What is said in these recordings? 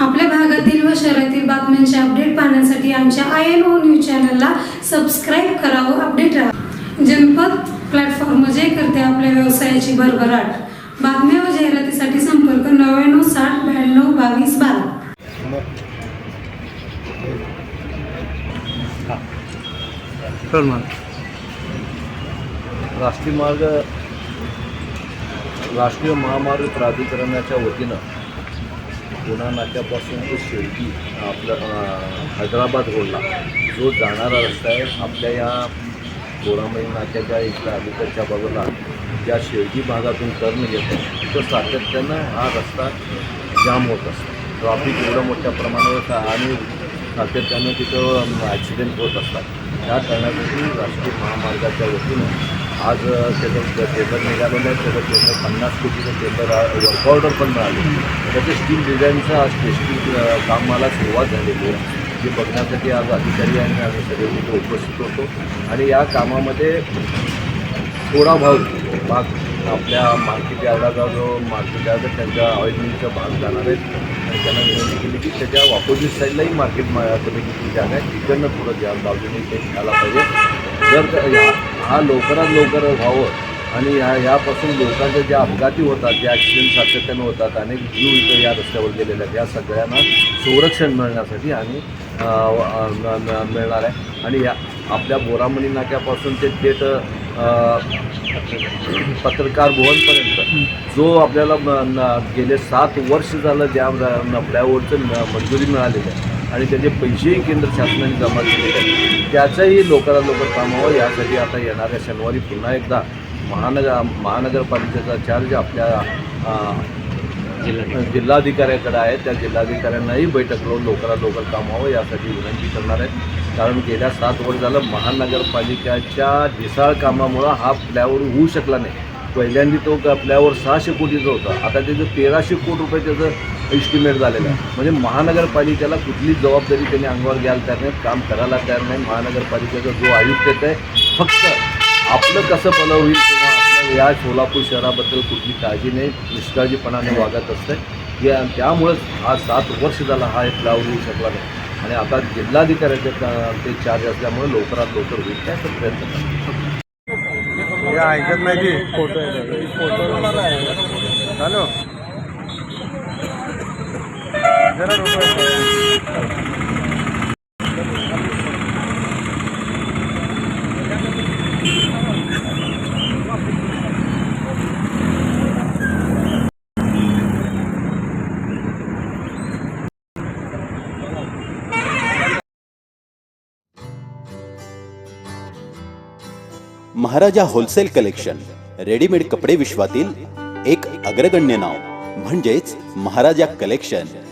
आपल्या भागातील व शहरातील बातम्यांचे अपडेट पाहण्यासाठी आमच्या आय एन ओ न्यूज चॅनलला सबस्क्राईब करा व अपडेट राहा. जनपद प्लॅटफॉर्म जे करते आपल्या व्यवसायाची भरभराट. बातम्या व जाहिरातीसाठी संपर्क नव्याण्णव साठ ब्याण्णव बावीस बारा. राष्ट्रीय मार्ग राष्ट्रीय महामार्ग प्राधिकरणाच्या वतीनं पुणा नाक्यापासून तो शेवटी आपलं हैदराबाद रोडला जो जाणारा रस्ता आहे आपल्या या बोरामई नाक्याच्या इथल्या अलीकडच्या बाजूला ज्या शेवटी भागातून टर्न येतो तिथं सातत्यानं हा रस्ता जाम होत असतो. ट्रॉफिक एवढं मोठ्या प्रमाणावर होतं आणि सातत्यानं तिथं ॲक्सिडेंट होत असतात. त्या कारणासाठी राष्ट्रीय महामार्गाच्या वतीनं आज त्याचं टेंडर निघालेलं आहे त्याचं टेंडर पन्नास कोटीचं टेंडर वर्क ऑर्डर पण मिळाले. त्याचे स्टील डिझाईनचं आज टेस्टिंग कामाला सुरुवात झालेली आहे. जे बघण्यासाठी आज अधिकारी आणि आम्ही सगळे तिथे उपस्थित होतो. आणि या कामामध्ये थोडा भाग भाग आपल्या मार्केट यार्डाचा जो मार्केट यार्ड आहे, त्यांच्या ऑइलिंगचा भाग जाणार आहेत आणि त्यांना विनंती केली की त्याच्या ऑपोजिट साईडलाही मार्केट मा- कमिटीची जागा आहे. तिकडनं थोडं द्या बाजूने ते घ्यायला पाहिजे. जर या- हा लवकरात लवकर व्हावं. आणि या यापासून लोकांचे जे अपघाती होतात जे ॲक्सिडेंट सातत्यानं होतात अनेक जीव इथं या रस्त्यावर गेलेले आहेत. या सगळ्यांना संरक्षण मिळण्यासाठी आणि मिळणार आहे. आणि या आपल्या बोरामणी नाक्यापासून ते थेट पत्रकार भवनपर्यंत जो आपल्याला गेले सात वर्ष झालं ज्या फ्लायओव्हरचं म- मंजुरी मिळालेली आहे. आणि त्याचे पैसेही केंद्र शासनाने जमा केलेले आहेत. त्याचंही लवकरात लवकर काम व्हावं यासाठी आता येणाऱ्या शनिवारी पुन्हा एकदा महानगर महानगरपालिकेचा चार्ज आपल्या जिल्हाधिकाऱ्याकडे आहे. त्या जिल्हाधिकाऱ्यांनाही बैठक लावून लवकरात लवकर काम व्हावं यासाठी विनंती करणार आहे कारण गेल्या सात वर्ष झालं महानगरपालिकेच्या ढिसाळ कामामुळं हा फ्लॅवर होऊ शकला नाही. पहिल्यांदा तो फ्लॅवर सहाशे कोटीचा होता. आता त्याचं तेराशे कोटी रुपये त्याचं एस्टिमेट झालेलं आहे. म्हणजे महानगरपालिकेला कुठलीच जबाबदारी त्यांनी अंगावर घ्यायला तयार नाही काम करायला तयार नाही. महानगरपालिकेचा जो आयुक्त येत आहे फक्त आपलं कसं भलं होईल किंवा आपल्या या सोलापूर शहराबद्दल कुठली काळजी नाही निष्काळजीपणाने वागत असते या त्यामुळंच हा सात वर्ष झाला हा एक लावून होऊ शकला नाही. आणि आता जिल्हाधिकाऱ्याचे ते चार्ज असल्यामुळे लवकरात लवकर होईल त्याचा प्रयत्न करतो ऐकत नाही की? फोटो डोकं- महाराजा होलसेल कलेक्शन रेडीमेड कपडे विश्वातील एक अग्रगण्य नाव म्हणजेच महाराजा कलेक्शन.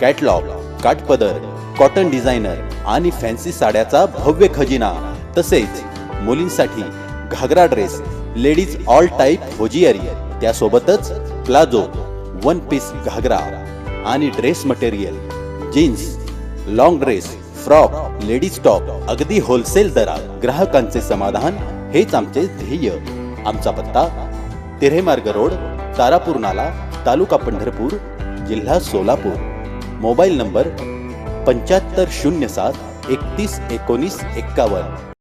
कॅटलॉग काठपदर कॉटन डिझायनर आणि फॅन्सी साड्याचा भव्य खजिना तसेच मुलींसाठी ghagra dress ladies all type hosiery त्यासोबतच प्लाझो वन पीस घागरा आणि dress material jeans long dress frock ladies top अगदी होलसेल दरात ग्राहकांचे समाधान हेच आमचे ध्येय. आमचा पत्ता तिरेमार्ग रोड तारापूर नाला तालुका पंढरपूर जिल्हा सोलापूर. मोबाईल नंबर पंच्याहत्तर शून्य सात एकतीस एकोणीस एक्कावन्न.